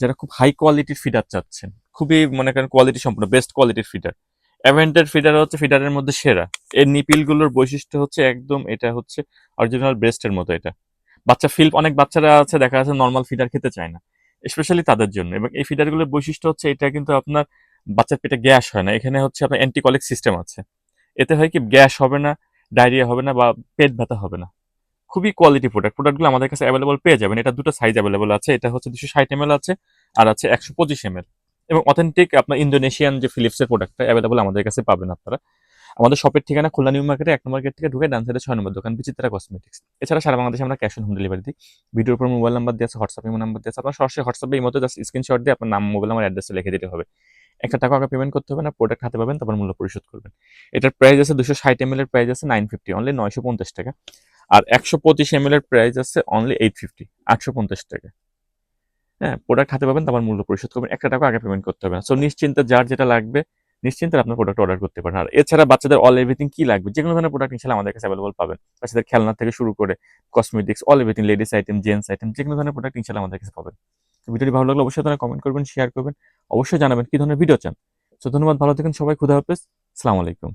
যারা খুব হাই কোয়ালিটির ফিডার চাচ্ছেন, খুবই মনে করেন কোয়ালিটি সম্পূর্ণ বেস্ট কোয়ালিটির ফিডার অ্যাভেন্টের ফিডার হচ্ছে ফিডারের মধ্যে সেরা। এর নিপিলগুলোর বৈশিষ্ট্য হচ্ছে একদম এটা হচ্ছে অরিজিনাল ব্রেস্টের মতো এটা। বাচ্চা ফিল অনেক বাচ্চারা আছে, দেখা যাচ্ছে নর্মাল ফিডার খেতে চায় না। স্পেশালি তাদের জন্য। এবং এই ফিডারগুলোর বৈশিষ্ট্য হচ্ছে এটা কিন্তু আপনার বাচ্চার পেটে গ্যাস হয় না। এখানে হচ্ছে আপনার অ্যান্টিকলিক সিস্টেম আছে। এতে হয় কি, গ্যাস হবে না ডায়রিয়া হবে না বা পেট ব্যথা হবে না। খুবই কোয়ালিটি প্রোডাক্ট প্রোডাক্টগুলো আমাদের কাছে অ্যাভেলেবল পেয়ে যাবেন। এটা দুটো সাইজ অ্যাভেলেবল আছে। এটা হচ্ছে দুশো ষাট এম আছে আর আছে একশো পঁচিশ এম এবং অথেন্টিক আপনার ইন্দোনেশিয়ান যে ফিলিপসের প্রোডাক্টটা অ্যাভেলেবল আমাদের কাছে পাবেন আপনারা। আমাদের শপের ঠিকানা খুলনা নিউ মার্কেটে এক নম্বর গেট থেকে ঢুকে ডান সাইডে ছয় নম্বর দোকান বিচিত্রা কসমেটিক্স এছাড়া সারা বাংলাদেশে আমরা ক্যাশ অন হোম ডেলিভারি দিই। ভিডিওর উপর মোবাইল নাম্বার দিয়ে আছে হোয়াটসঅ্যাপ ইমো নাম্বার দিয়ে আছে। আপনার সরাসরি হোয়াটসঅ্যাপে এই মতো জাস্ট স্ক্রিনশট দিয়ে আপনার নাম মোবাইল নাম্বার অ্যাড্রেসটা লিখে দিতে হবে। একটা টাকা আগে পেমেন্ট করতে হবে না। প্রোডাক্ট হাতে পাবেন, তারপর মূল্য পরিশোধ করবেন। এটার প্রাইস আছে দুশো ষাট এম এর প্রাইস আছে নাইন ফিফটি অনলি নয়শো পঞ্চাশ টাকা। আর একশো পঁচিশ এম এর প্রাইস আছে অনলি এইট ফিফটি আটশো পঞ্চাশ টাকা। হ্যাঁ প্রোডাক্ট হাতে পাবেন, তারপর মূল্য পরিশোধ করবেন, একটা টাকা আগে পেমেন্ট করতে হবে না। সো নিশ্চিন্তে যার যেটা লাগবে, নিশ্চিন্তে আপনার প্রোডাক্ট অর্ডার করতে পারেন। আর এছাড়া বাচ্চাদের অল এভরিথিং কি লাগবে? যে কোনো ধরনের প্রোডাক্ট ইনশাল্লাহ আমাদের কাছে অ্যাভেলেবল পাবেন। বাচ্চাদের খেলনা থেকে শুরু করে cosmetics all everything ladies item gents item যে কোনো ধরনের প্রোডাক্ট ইনশাল্লাহ আমাদের কাছে পাবেন। ভিডিওটি ভালো লাগলে অবশ্যই আপনারা কমেন্ট করবেন শেয়ার করবেন, অবশ্যই জানাবেন কি ধরনের ভিডিও চান। সো ধন্যবাদ, ভালো থাকেন সবাই, খুদা হাফেজ আলাইকুম।